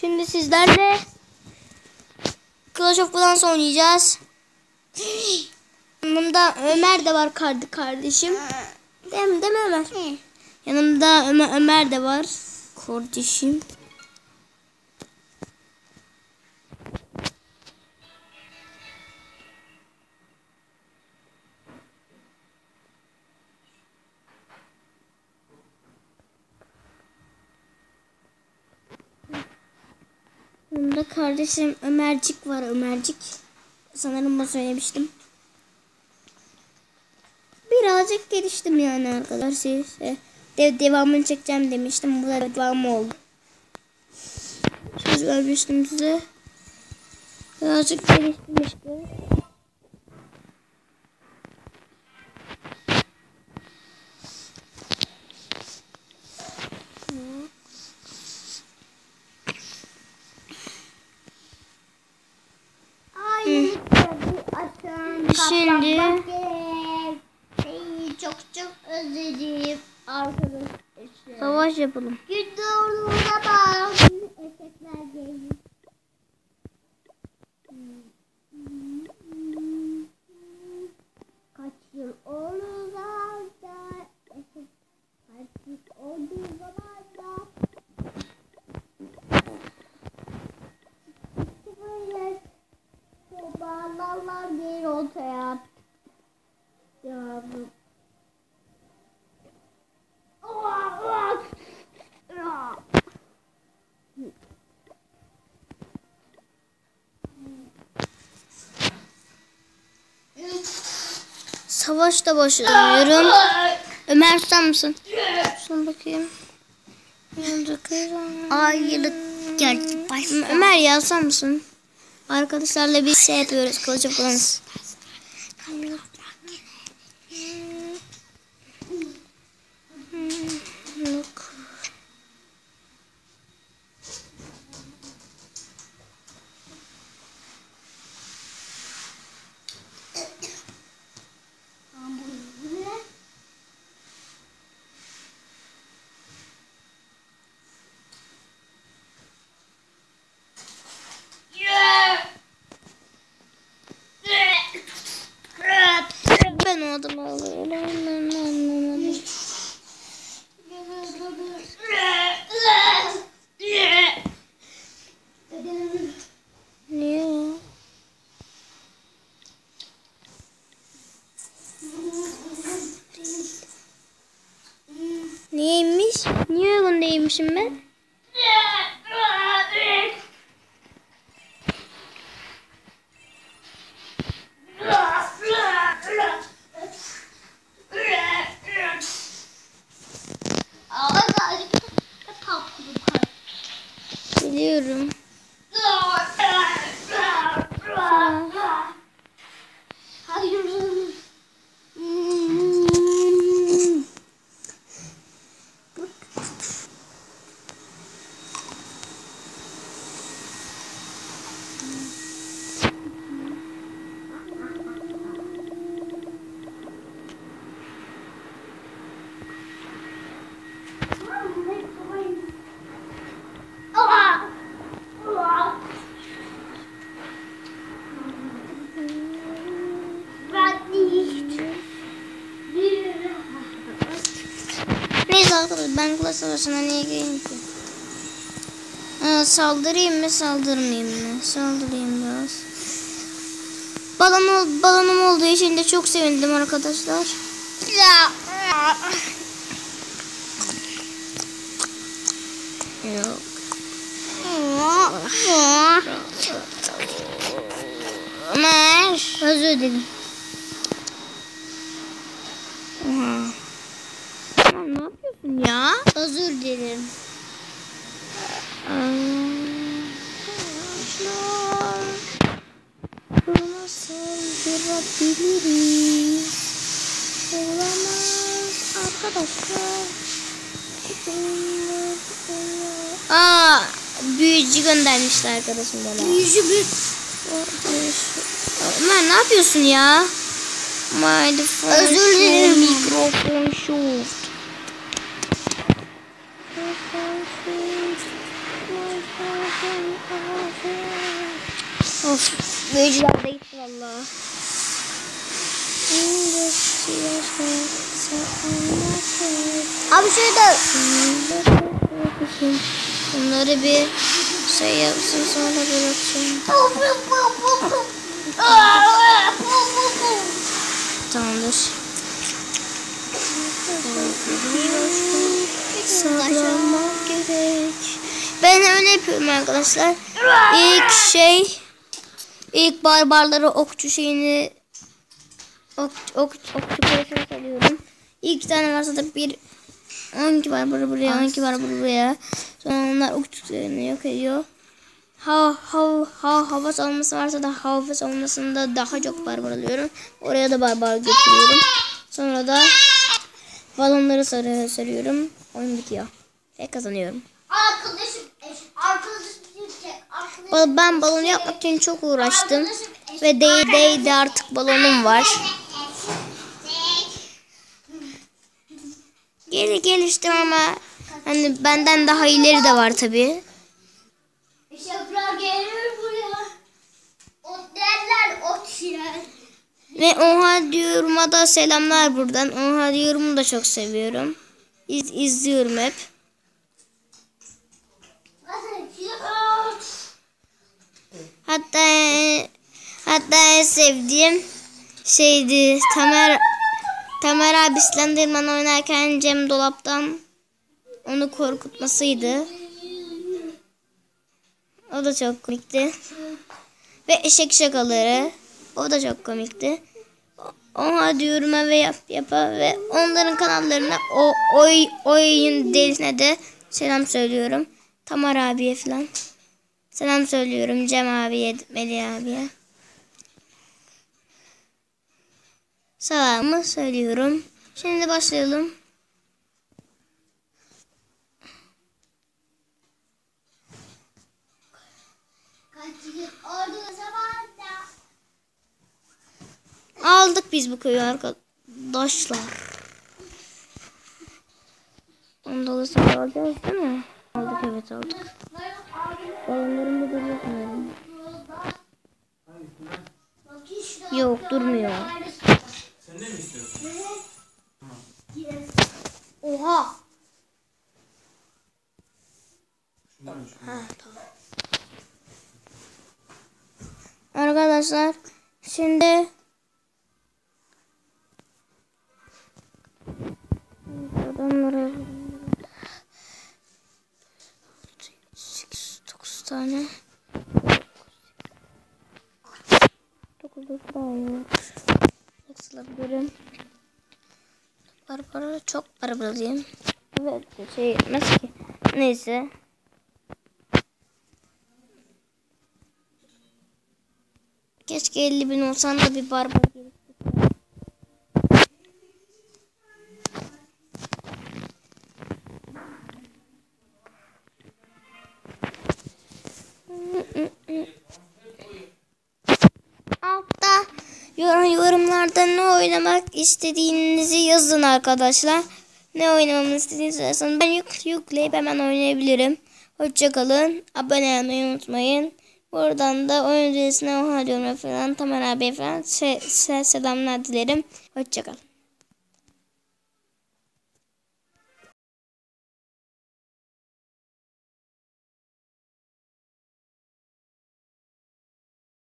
Şimdi sizlerle Clash of Clans oynayacağız. Yanımda Ömer de var kardeşim. Değil mi, değil mi Ömer? Yanımda Ömer, Ömer de var. Kardeşim. Yanımda kardeşim Ömercik var Ömercik. Sanırım bunu söylemiştim. Birazcık geliştim yani arkadaşlar. Şey, şey, dev, devamını çekeceğim demiştim. Bu da devamı oldu. Söz vermiştim size. Birazcık geliştim işte. Şimdi-. Seni çok çok özledim arkadaşlar. Savaş yapalım. Gün doğduğuna bak. Etekler geliyor. Kaç Savaşta başlıyorum. Ömer tutar mısın? Şuna bakayım. Ayrılık geldi Ömer yazar mısın? Arkadaşlarla bir şey yapıyoruz. Clash of Clans. Yok. Ben o adamı alıyorum. Niye ya? Niyeymiş? Niye uygun ben? Klas savaşına niye gireyim ki? Ee, saldırayım mı saldırmayayım mı? Saldırayım biraz. Balon, balonum olduğu için de çok sevindim arkadaşlar. Yok. Ömer. Özür dilerim. Oha. Tamam, ne yapıyorsun ya? Özür dilerim. Arkadaşlar. Buna saldırabiliriz. Olamaz arkadaşlar. Aa, büyücü göndermişler arkadaşım bana. Yüzü bir Ömer ne yapıyorsun ya? My Özür dilerim. Mikrofon shift. Of büyücüler de gitti valla. Abi şurada Bunları bir şey yapsın sonra bırakacağım. Tamamdır. Saklamak gerek. Ben öyle yapıyorum arkadaşlar. İlk şey ilk barbarları okçu şeyini ok, ok, okçu kulesine salıyorum. İlk tane varsa da bir 12 barbarı buraya 12 barbarı buraya. Sonra onlar okçularını yok ediyor. Ha, ha, ha, hava savunması varsa da hava savunmasında daha çok barbar alıyorum. Oraya da barbar götürüyorum. Sonra da balonları sarı sarıyorum. Oyun bitiyor. Ve kazanıyorum. Ba- Ben balonu yapmak için çok uğraştım. Ve değdi değdi artık balonum var. Gel geliştim ama hani benden daha ileri de var tabi. Şefler gelir buraya. O derler o tren. Ve oha diyorum'a da selamlar buradan. Oha diyorumu da çok seviyorum. İz, izliyorum hep. Hatta hatta en sevdiğim şeydi Tamer Tamer abi Slenderman oynarken Cem dolaptan onu korkutmasıydı. O da çok komikti. Ve eşek şakaları. O da çok komikti. Oha diyorum ve yap yapa ve onların kanallarına o oy oyun delisine de selam söylüyorum. Tamar abiye falan. Selam söylüyorum Cem abiye, Melih abiye. Selamı söylüyorum. Şimdi başlayalım. Aldık biz bu köyü arkadaşlar. Da olursa alacağız değil mi? Aldık evet aldık. Balonlarım da duruyor sanırım. Yok durmuyor. Sen ne mi istiyorsun? Oha. Ha tamam. Arkadaşlar şimdi adamlara tane 9 daha var. Sıkılabilirim. Para para çok para bulayım. Evet şey yetmez ki. Neyse. Keşke 50 bin olsan da bir barbar gelip Altta yorum, yorumlarda ne oynamak istediğinizi yazın arkadaşlar. Ne oynamamı istediğinizi yazın. Ben yük, yükleyip hemen oynayabilirim. Hoşçakalın. Abone olmayı unutmayın. Buradan da oyun dünyasına oha diyorum falan. Tamer abi falan se- se- selamlar dilerim. Hoşçakalın.